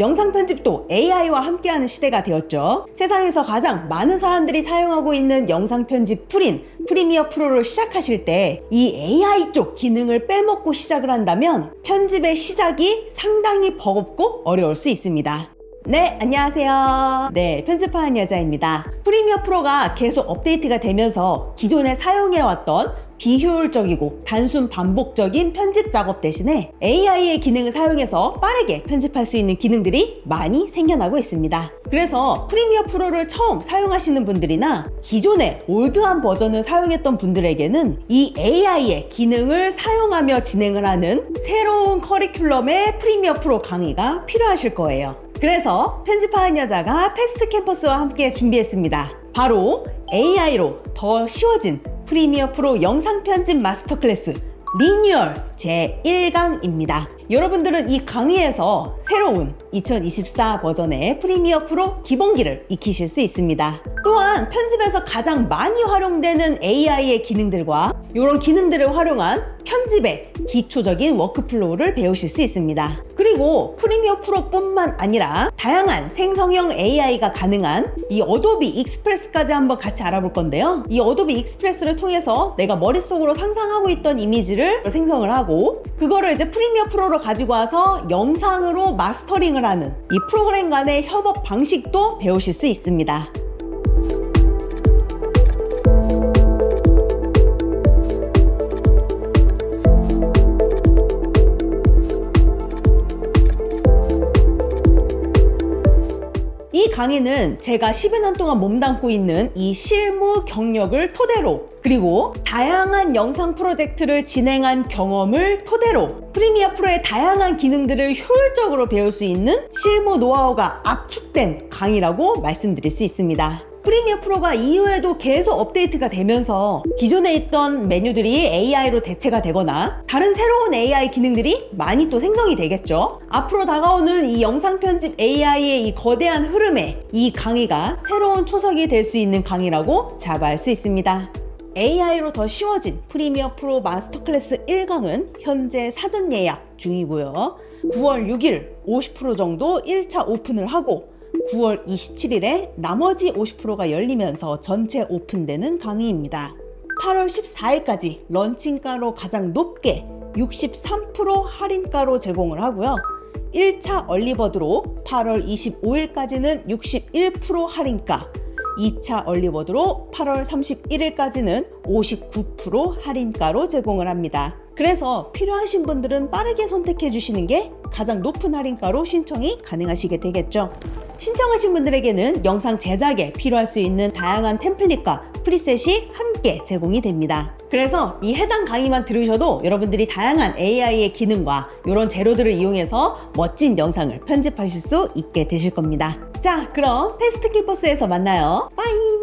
영상 편집도 AI와 함께하는 시대가 되었죠. 세상에서 가장 많은 사람들이 사용하고 있는 영상 편집 툴인 프리미어 프로를 시작하실 때 이 AI 쪽 기능을 빼먹고 시작을 한다면 편집의 시작이 상당히 버겁고 어려울 수 있습니다. 네, 안녕하세요. 네, 편집하는 여자입니다. 프리미어 프로가 계속 업데이트가 되면서 기존에 사용해왔던 비효율적이고 단순 반복적인 편집 작업 대신에 AI의 기능을 사용해서 빠르게 편집할 수 있는 기능들이 많이 생겨나고 있습니다. 그래서 프리미어 프로를 처음 사용하시는 분들이나 기존의 올드한 버전을 사용했던 분들에게는 이 AI의 기능을 사용하며 진행을 하는 새로운 커리큘럼의 프리미어 프로 강의가 필요하실 거예요. 그래서 편집하는 여자가 패스트 캠퍼스와 함께 준비했습니다. 바로 AI로 더 쉬워진 프리미어 프로 영상 편집 마스터 클래스 리뉴얼 제1강입니다. 여러분들은 이 강의에서 새로운 2024 버전의 프리미어 프로 기본기를 익히실 수 있습니다. 또한 편집에서 가장 많이 활용되는 AI의 기능들과 이런 기능들을 활용한 편집의 기초적인 워크플로우를 배우실 수 있습니다. 그리고 프리미어 프로뿐만 아니라 다양한 생성형 AI가 가능한 이 어도비 익스프레스까지 한번 같이 알아볼 건데요. 이 어도비 익스프레스를 통해서 내가 머릿속으로 상상하고 있던 이미지를 생성을 하고 그거를 이제 프리미어 프로로 가지고 와서 영상으로 마스터링을 하는 이 프로그램 간의 협업 방식도 배우실 수 있습니다. 이 강의는 제가 10여 년 동안 몸담고 있는 이 실무 경력을 토대로 그리고 다양한 영상 프로젝트를 진행한 경험을 토대로 프리미어 프로의 다양한 기능들을 효율적으로 배울 수 있는 실무 노하우가 압축된 강의라고 말씀드릴 수 있습니다. 프리미어 프로가 이후에도 계속 업데이트가 되면서 기존에 있던 메뉴들이 AI로 대체가 되거나 다른 새로운 AI 기능들이 많이 또 생성이 되겠죠. 앞으로 다가오는 이 영상 편집 AI의 이 거대한 흐름에 이 강의가 새로운 초석이 될 수 있는 강의라고 자부할 수 있습니다. AI로 더 쉬워진 프리미어 프로 마스터 클래스 1강은 현재 사전 예약 중이고요. 9월 6일 50% 정도 1차 오픈을 하고 9월 27일에 나머지 50%가 열리면서 전체 오픈되는 강의입니다. 8월 14일까지 런칭가로 가장 높게 63% 할인가로 제공을 하고요. 1차 얼리버드로 8월 25일까지는 61% 할인가, 2차 얼리버드로 8월 31일까지는 59% 할인가로 제공을 합니다. 그래서 필요하신 분들은 빠르게 선택해 주시는 게 가장 높은 할인가로 신청이 가능하시게 되겠죠. 신청하신 분들에게는 영상 제작에 필요할 수 있는 다양한 템플릿과 프리셋이 함께 제공이 됩니다. 그래서 이 해당 강의만 들으셔도 여러분들이 다양한 AI의 기능과 이런 재료들을 이용해서 멋진 영상을 편집하실 수 있게 되실 겁니다. 자, 그럼 패스트 키퍼스에서 만나요. 빠이!